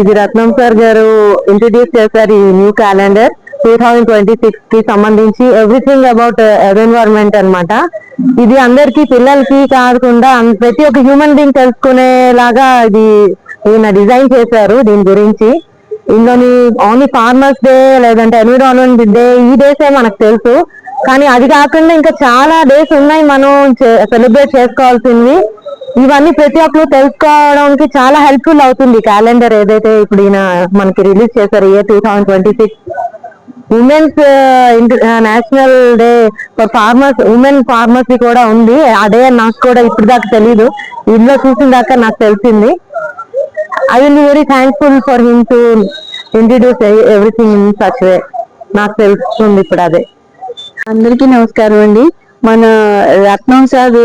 ఇది రత్నం సార్ గారు ఇంట్రడ్యూస్ చేశారు ఈ new calendar two thousand twenty సిక్స్కి సంబంధించి ఎవ్రీథింగ్ అబౌట్ ఎన్విరాన్మెంట్ అన్నమాట. ఇది అందరికి పిల్లలకి కాకుండా ప్రతి ఒక్క హ్యూమన్ బీయింగ్ తెలుసుకునేలాగా ఇది ఈయన డిజైన్ చేశారు దీని గురించి. ఇందులోని ఓన్లీ ఫార్మర్స్ డే లేదంటే ఎన్విరాన్మెంట్ డే ఈ డేసే మనకు తెలుసు. కానీ అది కాకుండా ఇంకా చాలా డేస్ ఉన్నాయి మనం సెలబ్రేట్ చేసుకోవాల్సింది. ఇవన్నీ ప్రతి ఒక్కరు తెలుసుకోవడానికి చాలా హెల్ప్ఫుల్ అవుతుంది క్యాలెండర్ ఏదైతే ఇప్పుడు ఈయన మనకి రిలీజ్ చేశారు year two thousand twenty six women's national day for farmers women pharmacy కూడా ఉంది. ఆ డే నాకు కూడా ఇప్పుడు దాకా తెలీదు. ఇంట్లో చూసిన దాకా నాకు తెలిసింది. I will be very thankful for him to introduce everything in such way నాకు తెలుస్తుంది ఇప్పుడు అదే. అందరికీ నమస్కారం అండి. మన రత్నం సార్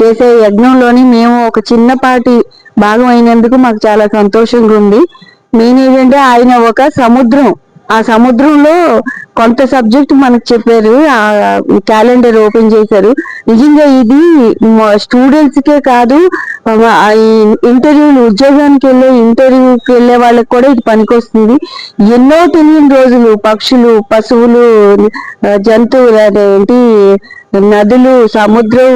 చేసే యజ్ఞంలోని మేము ఒక చిన్నపాటి భాగం అయినందుకు మాకు చాలా సంతోషంగా ఉంది. మెయిన్ ఏంటంటే ఆయన ఒక సముద్రం. ఆ సముద్రంలో కొంత సబ్జెక్ట్ మనకు చెప్పారు ఆ క్యాలెండర్ ఓపెన్ చేశారు. నిజంగా ఇది స్టూడెంట్స్ కే కాదు ఆ ఇంటర్వ్యూలు ఉద్యోగానికి వెళ్ళే ఇంటర్వ్యూకి వెళ్ళే వాళ్ళకి కూడా ఇది పనికొస్తుంది. ఎన్నో తెలియని రోజులు పక్షులు పశువులు జంతువులు అదేంటి నదులు సముద్రం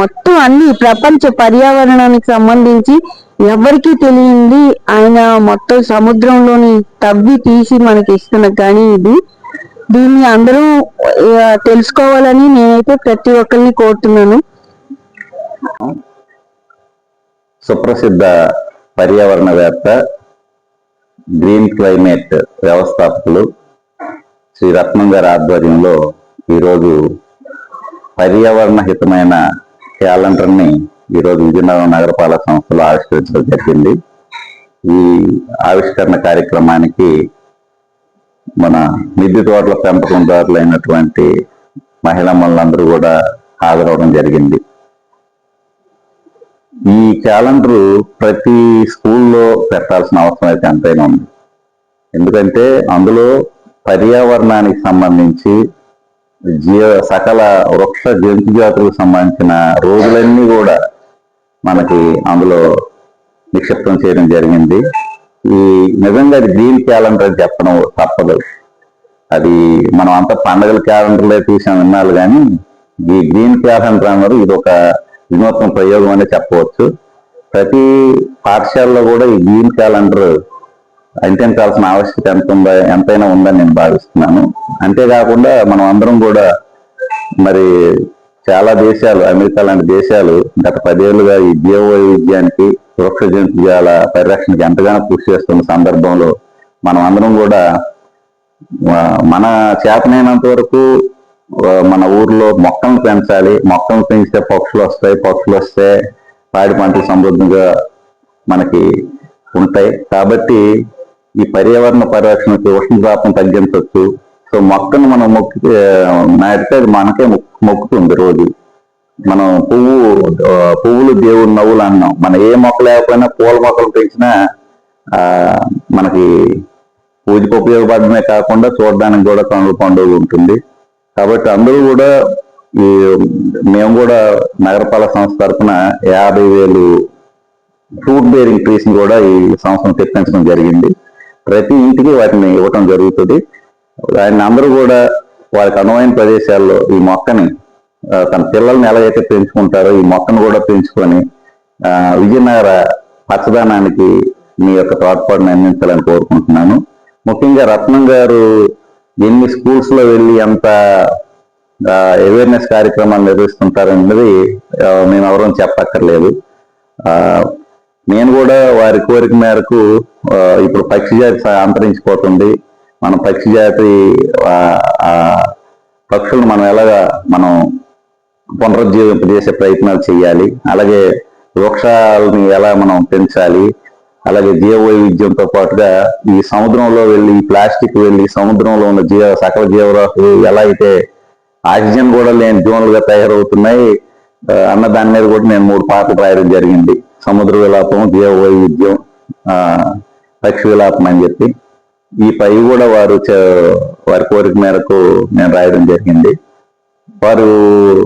మొత్తం అన్ని ప్రపంచ పర్యావరణానికి సంబంధించి ఎవరికీ తెలియంది ఆయన మొత్తం సముద్రంలోని తవ్వి తీసి మనకి ఇస్తున్న కానీ ఇది. దీన్ని అందరూ తెలుసుకోవాలని నేనైతే ప్రతి ఒక్కరిని కోరుతున్నాను. సుప్రసిద్ధ పర్యావరణవేత్త గ్రీన్ క్లైమేట్ వ్యవస్థాపకులు శ్రీ రత్నం గారి ఆధ్వర్యంలో ఈరోజు పర్యావరణ హితమైన క్యాలెండర్ని ఈరోజు విజయనగరం నగరపాలక సంస్థలో ఆవిష్కరించడం జరిగింది. ఈ ఆవిష్కరణ కార్యక్రమానికి మన మిద్దె తోటల పెంపకందారులైనటువంటి మహిళమ్మలందరూ కూడా హాజరవడం జరిగింది. ఈ క్యాలెండర్ ప్రతి స్కూల్లో పెట్టాల్సిన అవసరం అయితే ఎంతైనా ఉంది. ఎందుకంటే అందులో పర్యావరణానికి సంబంధించి జీవ సకల వృక్ష జంతు జాతులకు సంబంధించిన రోజులన్నీ కూడా మనకి అందులో నిక్షిప్తం చేయడం జరిగింది. ఈ నిజంగా అది గ్రీన్ క్యాలెండర్ అని చెప్పడం తప్పదు. అది మనం అంతా పండగల క్యాలెండర్లే చూసాం విన్నాళ్ళు కానీ ఈ గ్రీన్ క్యాలెండర్ అన్నది ఇది ఒక వినూత్న ప్రయోగం అనే చెప్పవచ్చు. ప్రతి పాఠశాలలో కూడా ఈ గ్రీన్ క్యాలెండర్ అంటించాల్సిన ఆవశ్యకత ఎంత ఉందా ఎంతైనా ఉందని నేను భావిస్తున్నాను. అంతేకాకుండా మనం అందరం కూడా మరి చాలా దేశాలు అమెరికా లాంటి దేశాలు గత పదేళ్ళుగా ఈ జీవ వైవిధ్యానికి వృక్ష జంతుజాల పరిరక్షణకి ఎంతగానో కృషి చేస్తున్న సందర్భంలో మనం అందరం కూడా మన చేతనైనంత వరకు మన ఊర్లో మొక్కలను పెంచాలి. మొక్కలను పెంచితే పక్షులు వస్తాయి. పక్షులు వస్తే పాడి పంటలు సమృద్ధిగా మనకి ఉంటాయి. కాబట్టి ఈ పర్యావరణ పరిరక్షణకి ఉష్ణతాపం తగ్గించవచ్చు. సో మొక్కను మనం మొక్కి నాటితే అది మనకే మొక్కు- మొక్కుతుంది రోజు మనం పువ్వు పువ్వులు దేవుడు నవ్వులు అన్నాం. మనం ఏ మొక్క లేకపోయినా పూల మొక్కలు పెంచినా మనకి పూజకు ఉపయోగపడమే కాకుండా చూడడానికి కూడా కనుల పండుగ ఉంటుంది. కాబట్టి అందరూ కూడా ఈ మేము కూడా నగరపాలక సంస్థ తరఫున యాభై వేలు ఫ్రూట్ బేరింగ్ ట్రీస్ కూడా ఈ సంవత్సరం తెప్పించడం జరిగింది. ప్రతి ఇంటికి వాటిని ఇవ్వటం జరుగుతుంది. ఆయన అందరూ కూడా వారికి అనువైన ప్రదేశాల్లో ఈ మొక్కని తన పిల్లల్ని ఎలా అయితే పెంచుకుంటారో ఈ మొక్కను కూడా పెంచుకొని విజయనగర పచ్చదనానికి మీ యొక్క తోడ్పాటును అందించాలని కోరుకుంటున్నాను. ముఖ్యంగా రత్నం గారు ఎన్ని స్కూల్స్లో వెళ్ళి ఎంత అవేర్నెస్ కార్యక్రమాలు నిర్వహిస్తుంటారన్నది మేము ఎవరూ చెప్పక్కర్లేదు. నేను కూడా వారి కోరిక మేరకు ఇప్పుడు పక్షి జాతి అంతరించిపోతుంది. మన పక్షి జాతి పక్షులను మనం ఎలాగా మనం పునరుజ్జీవింపజేసే ప్రయత్నాలు చేయాలి అలాగే వృక్షాలని ఎలా మనం పెంచాలి. అలాగే జీవ వైవిధ్యంతో పాటుగా ఈ సముద్రంలో వెళ్ళి ప్లాస్టిక్ వెళ్ళి సముద్రంలో ఉన్న జీవ సకల జీవరాశులు ఎలా అయితే ఆక్సిజన్ కూడా లేని జోన్లుగా తయారవుతున్నాయి అన్న దాని మీద కూడా నేను మూడు పాటలు రాయడం జరిగింది. సముద్ర విలాపం జీవ వైవిధ్యం పక్షి విలాపం అని చెప్పి. ఈ పై కూడా వారు చ- వారి కోరిక మేరకు నేను రాయడం జరిగింది. వారు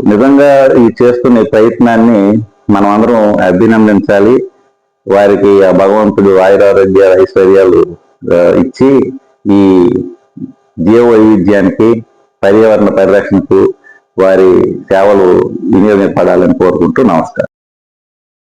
నిజంగా ఈ చేస్తున్న ప్రయత్నాన్ని మనం అందరం అభినందించాలి. వారికి ఆ భగవంతుడు ఆయురారోగ్య ఐశ్వర్యాలు ఇచ్చి ఈ జీవ వైవిధ్యానికి పర్యావరణ పరిరక్షణకు వారి సేవలు వినియోగపడాలని కోరుకుంటూ నమస్కారం.